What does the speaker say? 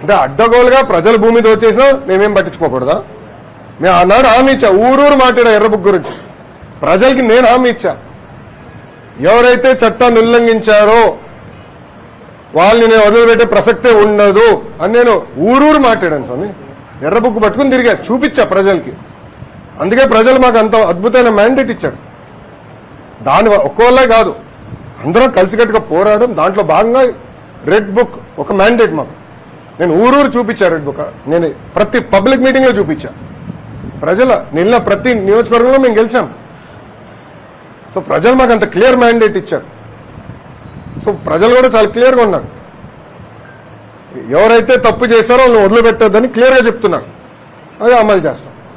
అంటే అడ్డగోలుగా ప్రజల భూమి దోచేసినా మేమేం పట్టించుకోకూడదా? మేము ఆనాడు హామీ ఇచ్చా. ఊరూరు మాట్లాడా ఎర్రబుక్ గురించి. ప్రజలకి నేను హామీ ఇచ్చా. ఎవరైతే చట్టాన్ని ఉల్లంఘించారో వాళ్ళని నేను వదిలిపెట్టే ప్రసక్తే ఉండదు అని నేను ఊరూరు మాట్లాడాను స్వామి. ఎర్రబుక్ పట్టుకుని తిరిగా చూపించా ప్రజలకి. అందుకే ప్రజలు మాకు అంత అద్భుతమైన మ్యాండేట్ ఇచ్చారు. దాని వ- ఒక్కోళ్ళే కాదు అందరం కలిసికట్టుగా పోరాడడం దాంట్లో భాగంగా రెడ్ బుక్ ఒక మ్యాండేట్ మాకు. నేను ఊరూరు చూపించా రెడ్ బుక్ నేను ప్రతి పబ్లిక్ మీటింగ్లో చూపించా. ప్రజల నిన్న ప్రతి నియోజకవర్గంలో మేము గెలిచాం. సో ప్రజలు మాకు అంత క్లియర్ మ్యాండేట్ ఇచ్చారు. సో ప్రజలు కూడా చాలా క్లియర్గా ఉన్నారు. ఎవరైతే తప్పు చేశారో వాళ్ళని వదిలిపెట్టొద్దని క్లియర్గా చెప్తున్నారు. అది అమలు చేస్తాం.